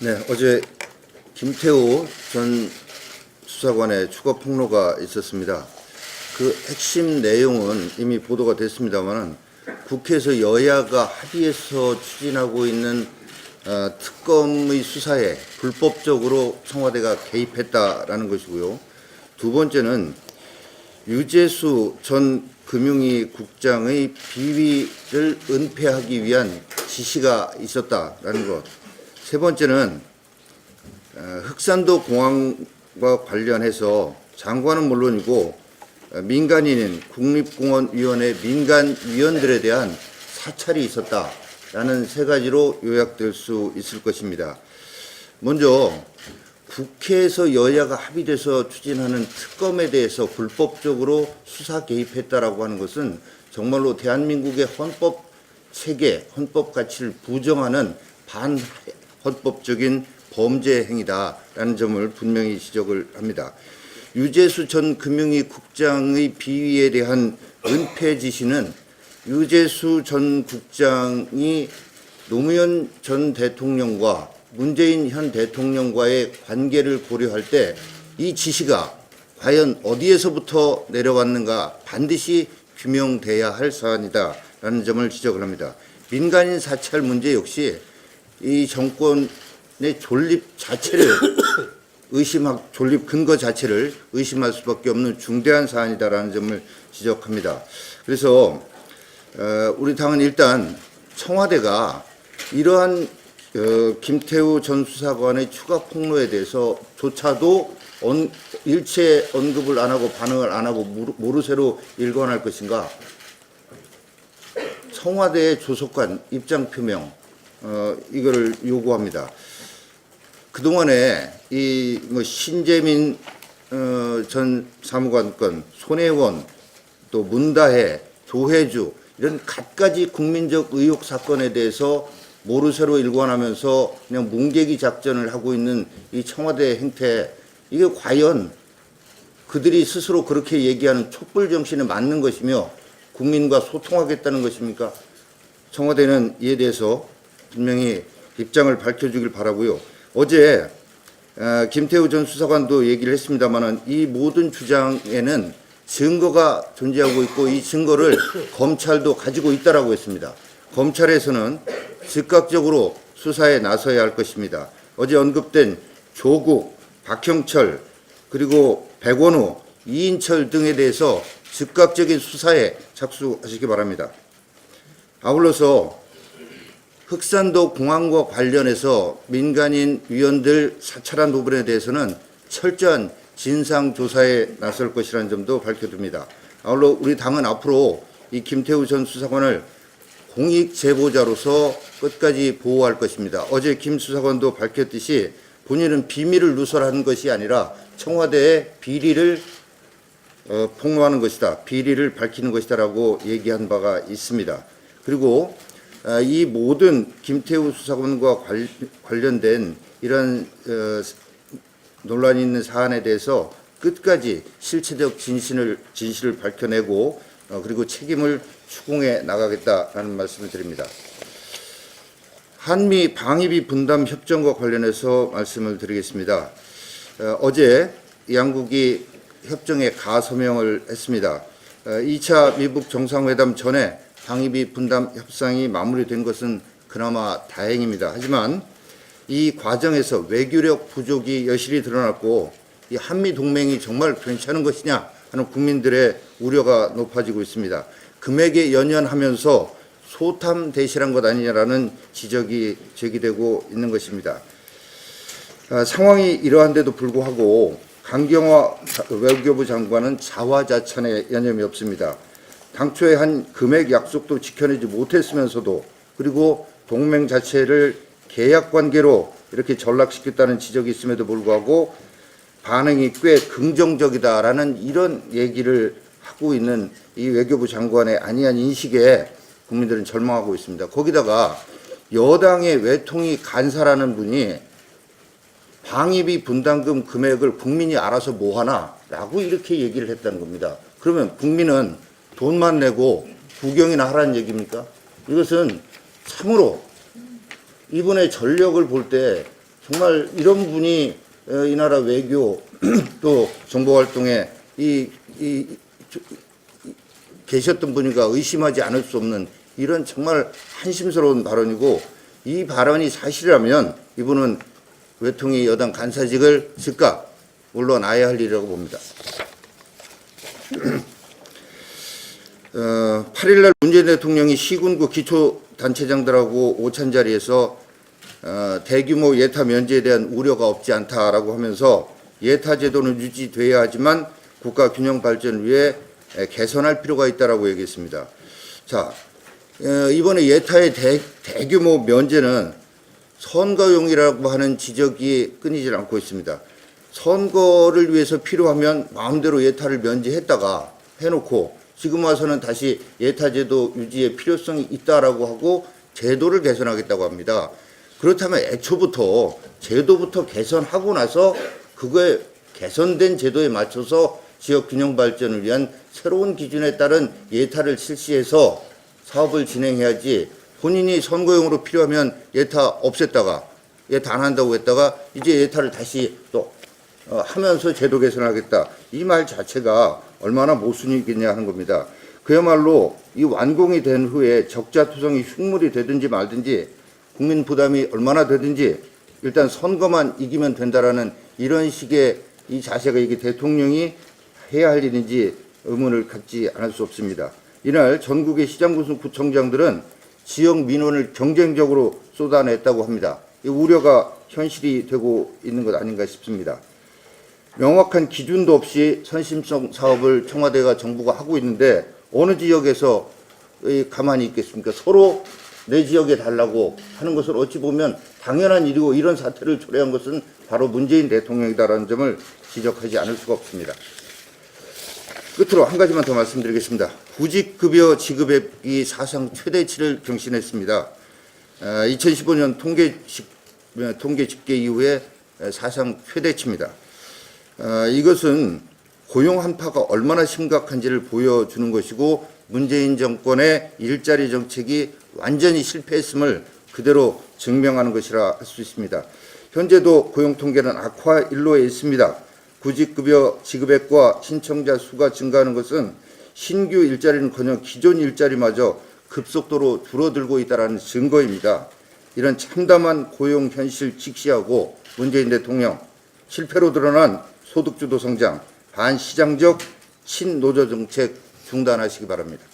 네, 어제 김태호 전 수사관의 추가 폭로가 있었습니다. 그 핵심 내용은 이미 보도가 됐습니다만 국회에서 여야가 합의해서 추진하고 있는 어, 특검의 수사에 불법적으로 청와대가 개입했다라는 것이고요. 두 번째는 유재수 전 금융위 국장의 비위를 은폐하기 위한 지시가 있었다라는 것. 세 번째는 어, 흑산도 공항과 관련해서 장관은 물론이고 어, 민간인인 국립공원위원회 민간위원들에 대한 사찰이 있었다라는 세 가지로 요약될 수 있을 것입니다. 먼저 국회에서 여야가 합의돼서 추진하는 특검에 대해서 불법적으로 수사 개입했다라고 하는 것은 정말로 대한민국의 헌법 체계, 헌법 가치를 부정하는 반 헌법적인 범죄 행위다라는 점을 분명히 지적을 합니다. 유재수 전 금융위 국장의 비위에 대한 은폐 지시는 유재수 전 국장이 노무현 전 대통령과 문재인 현 대통령과의 관계를 고려할 때 이 지시가 과연 어디에서부터 내려왔는가 반드시 규명돼야 할 사안이다라는 점을 지적을 합니다. 민간인 사찰 문제 역시 이 정권의 존립 자체를 의심할 존립 근거 자체를 의심할 수밖에 없는 중대한 사안이다라는 점을 지적합니다. 그래서 어, 우리 당은 일단 청와대가 이러한 어, 김태우 전 수사관의 추가 폭로에 대해서 조차도 언, 일체 언급을 안 하고 반응을 안 하고 모르- 모르쇠로 일관할 것인가? 청와대의 조속한 입장 표명 어, 이거를 요구합니다. 그동안에 이 뭐 신재민 어, 전 사무관 건 손혜원 또 문다혜 조혜주 이런 갖가지 국민적 의혹 사건에 대해서 모르쇠로 일관하면서 그냥 뭉개기 작전을 하고 있는 이 청와대 행태 이게 과연 그들이 스스로 그렇게 얘기하는 촛불 정신에 맞는 것이며 국민과 소통하겠다는 것입니까? 청와대는 이에 대해서 분명히 입장을 밝혀주길 바라고요. 어제 어, 김태우 전 수사관도 얘기를 했습니다만은 이 모든 주장에는 증거가 존재하고 있고 이 증거를 검찰도 가지고 있다라고 했습니다. 검찰에서는 즉각적으로 수사에 나서야 할 것입니다. 어제 언급된 조국, 박형철, 그리고 백원우, 이인철 등에 대해서 즉각적인 수사에 착수하시기 바랍니다. 아울러서 흑산도 공항과 관련해서 민간인 위원들 사찰한 부분에 대해서는 철저한 진상 조사에 나설 것이라는 점도 밝혀둡니다. 아울러 우리 당은 앞으로 이 김태우 전 수사관을 공익 제보자로서 끝까지 보호할 것입니다. 어제 김 수사관도 밝혔듯이 본인은 비밀을 누설하는 것이 아니라 청와대의 비리를 어, 폭로하는 것이다. 비리를 밝히는 것이다라고 얘기한 바가 있습니다. 그리고 아, 이 모든 김태우 수사관과 관- 관련된 이런 어, 논란이 있는 사안에 대해서 끝까지 실체적 진실을 진실을 밝혀내고 어, 그리고 책임을 추궁해 나가겠다라는 말씀을 드립니다. 한미 방위비 분담 협정과 관련해서 말씀을 드리겠습니다. 어, 어제 양국이 협정에 가서명을 했습니다. 어, 2차 미북 정상회담 전에 방위비 분담 협상이 마무리된 것은 그나마 다행입니다. 하지만 이 과정에서 외교력 부족이 여실히 드러났고 이 한미 동맹이 정말 괜찮은 것이냐 하는 국민들의 우려가 높아지고 있습니다. 금액에 연연하면서 소탐 대실한 것 아니냐라는 지적이 제기되고 있는 것입니다. 아, 상황이 이러한데도 불구하고 강경화 외교부 장관은 자화자찬에 여념이 없습니다. 당초에 한 금액 약속도 지켜내지 못했으면서도 그리고 동맹 자체를 계약 관계로 이렇게 전락시켰다는 지적이 있음에도 불구하고 반응이 꽤 긍정적이다라는 이런 얘기를 하고 있는 이 외교부 장관의 아니한 인식에 국민들은 절망하고 있습니다. 거기다가 여당의 외통위 간사라는 분이 방위비 분담금 금액을 국민이 알아서 뭐 하나 라고 이렇게 얘기를 했다는 겁니다. 그러면 국민은 돈만 내고 구경이나 하라는 얘기입니까? 이것은 참으로 이분의 전력을 볼 때 정말 이런 분이 어, 이 나라 외교 또 정보 활동에 이, 이, 계셨던 분이가 의심하지 않을 수 없는 이런 정말 한심스러운 발언이고 이 발언이 사실이라면 이분은 외통위 여당 간사직을 즉각 물러나야 할 일이라고 봅니다. 어, 8일날 문재인 대통령이 시군구 기초단체장들하고 오찬 자리에서 어, 대규모 예타 면제에 대한 우려가 없지 않다라고 하면서 예타 제도는 유지돼야 하지만 국가 균형 발전을 위해 에, 개선할 필요가 있다라고 얘기했습니다. 자, 어, 이번에 예타의 대, 대규모 면제는 선거용이라고 하는 지적이 끊이질 않고 있습니다. 선거를 위해서 필요하면 마음대로 예타를 면제했다가 해놓고 지금 와서는 다시 예타제도 유지의 필요성이 있다라고 하고 제도를 개선하겠다고 합니다. 그렇다면 애초부터 제도부터 개선하고 나서 그거에 개선된 제도에 맞춰서 지역 균형 발전을 위한 새로운 기준에 따른 예타를 실시해서 사업을 진행해야지 본인이 선거용으로 필요하면 예타 없앴다가 예타 안 한다고 했다가 이제 예타를 다시 또 어, 하면서 제도 개선하겠다. 이 말 자체가 얼마나 모순이겠냐 하는 겁니다. 그야말로 이 완공이 된 후에 적자 투성이 흉물이 되든지 말든지 국민 부담이 얼마나 되든지 일단 선거만 이기면 된다라는 이런 식의 이 자세가 이게 대통령이 해야 할 일인지 의문을 갖지 않을 수 없습니다. 이날 전국의 시장군수 구청장들은 지역 민원을 경쟁적으로 쏟아냈다고 합니다. 이 우려가 현실이 되고 있는 것 아닌가 싶습니다. 명확한 기준도 없이 선심성 사업을 청와대가 정부가 하고 있는데 어느 지역에서 이 가만히 있겠습니까? 서로 내 지역에 달라고 하는 것을 어찌 보면 당연한 일이고 이런 사태를 초래한 것은 바로 문재인 대통령이다라는 점을 지적하지 않을 수가 없습니다. 끝으로 한 가지만 더 말씀드리겠습니다. 구직급여 지급액이 사상 최대치를 경신했습니다. 2015년 통계, 집- 통계 집계 이후에 사상 최대치입니다. 아, 이것은 고용 한파가 얼마나 심각한지를 보여주는 것이고 문재인 정권의 일자리 정책이 완전히 실패했음을 그대로 증명하는 것이라 할 수 있습니다. 현재도 고용 통계는 악화 일로에 있습니다. 구직급여 지급액과 신청자 수가 증가하는 것은 신규 일자리는커녕 기존 일자리마저 급속도로 줄어들고 있다는 증거입니다. 이런 참담한 고용 현실 직시하고 문재인 대통령 실패로 드러난 소득주도 성장, 반시장적 친노조 정책 중단하시기 바랍니다.